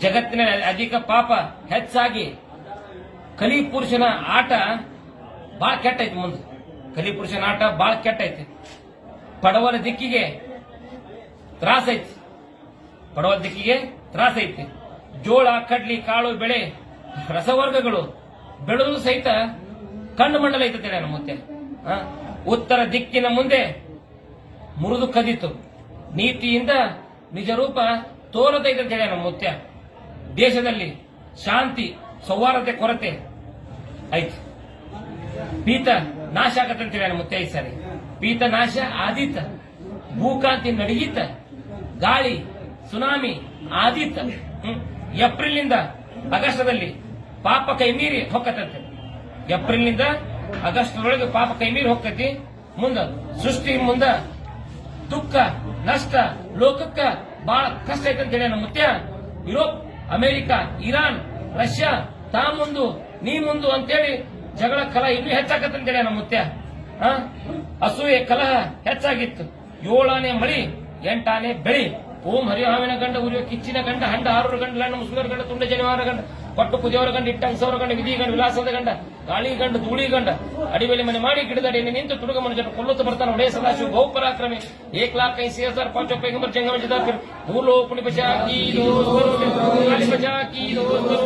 ಜಗತ್ತಿನ ಅಧಿಕ ಪಾಪ ಹೆಚ್ಚಾಗಿ ಕಲಿ ಪುರುಷನ ಆಟ ಬಾಳ ಕೆಟ್ಟೈತಿ ಮುಂದೆ. ಕಲಿ ಪುರುಷನ ಆಟ ಬಾಳ ಕೆಟ್ಟೈತಿ. ಪಡವಲ ದಿಕ್ಕಿಗೆ ತ್ರಾಸ ಐತಿ ಪಡವಲ ದಿಕ್ಕಿಗೆ ತ್ರಾಸ ಐತಿ ಜೋಳ, ಕಡ್ಲಿ, ಕಾಳು, ಬೆಳೆ, ರಸವರ್ಗಗಳು, ಬೆಳೆದು ಸಹಿತ ಕಣ್ಣು ಮಂಡಲ ಮುತ್ತೆ ಆ? ಉತ್ತರ ದಿಕ್ಕಿನ ಮುಂದೆ ಮುರಿದು ಕದಿತು. ನೀತಿಯಿಂದ ನಿಜ ರೂಪ ತೋರದೈತಂತೇಳಿ ನಮ್ಮ ಮುತ್ಯ. ದೇಶದಲ್ಲಿ ಶಾಂತಿ, ಸೌಹಾರ್ದತೆ, ಕೊರತೆ ಐತಿ. ಪೀತ ನಾಶ ಆಗತ್ತಂತೇಳಿ ನಮ್ಮ ಮುತ್ಯ ಐದು ಸಾರಿ ಪೀತ ನಾಶ ಆದೀತ ಭೂಕಾಂತಿ ನಡಗೀತ ಗಾಳಿ, ಸುನಾಮಿ ಆದೀತ. ಏಪ್ರಿಲ್ನಿಂದ ಆಗಸ್ಟದಲ್ಲಿ ಪಾಪ ಕೈ ಮೀರಿ ಹೊಕ್ಕತ್ತಂತೆ ಏಪ್ರಿಲ್ನಿಂದ ಆಗಸ್ಟ್ರೊಳಗೆ ಪಾಪ ಕೈ ಮೀರಿ ಹೋಗ್ತೈತಿ ಮುಂದ ಸೃಷ್ಟಿ, ಮುಂದ ದುಃಖ, ನಷ್ಟ, ಲೋಕಕ್ಕ ಬಹಳ ಕಷ್ಟ ಐತೆ ಅಂತ ಹೇಳಿ ನಮ್ಮ ಮುತ್ಯ. ಯುರೋಪ್ ಅಮೆರಿಕ, ಇರಾನ್, ರಷ್ಯಾ, ತಾ ಮುಂದು, ನೀ ಮುಂದು ಅಂತೇಳಿ ಜಗಳ ಕಲಹ ಇನ್ನೂ ಹೆಚ್ಚಾಕತ್ತಂತೇಳಿ ನಮ್ಮ ಮುತ್ಯ? ಅಸೂಯೆ, ಕಲಹ ಹೆಚ್ಚಾಗಿತ್ತು. ಏಳಾನೆ ಮಳಿ, ಎಂಟಾನೆ ಬೆಳಿ. ಓಂ ಹರಿಹಾವಿನ ಗಂಡ ಉರಿಯೋ ಕಿಚ್ಚಿನ ಗಂಡ, ಹಂಡ ಆರೂರು ಗಂಡ ಲಣ್ಣ ಮುಸುಗರ ಗಂಡ, ತುಂಡ ಜನಿವಾರ ಗಂಡ ಪಟ್ಟು ಕುದಿಯವರ ಗಂಡ ಇಟ್ಟಂಗಸವರ ಗಂಡ, ವಿಧಿ ಗಂಡ, ವಿಲಾಸದ ಗಂಡ, ಗಾಳಿ ಗಂಡ, ಧೂಳಿ ಗಂಡ, ಅಡಿಬೇಲಿ ಮನೆ ಮಾಡಿ ಗಿಡದಡಿ ನಿಂತು ತುಡುಗ ಮನುಷ್ಯರು ಕೊಲ್ಲುತ್ತ ಬರ್ತಾನೆ. ಒಡೆಯ ಸದಾಶಿವ ಬಹು ಪರಾಕ್ರಮಿ ಏಕ್ ಲಾಖ ಐಸಿ ಹಜಾರ್ ಪಾಂಚ ಪೈಗಂಬರ್ ಜಂಗಮ ಮೂರು ಕಿ ದೋಸ್ತ್ ಕಾಲಿ ಬಚಾ ಕಿ ದೋಸ್ತ್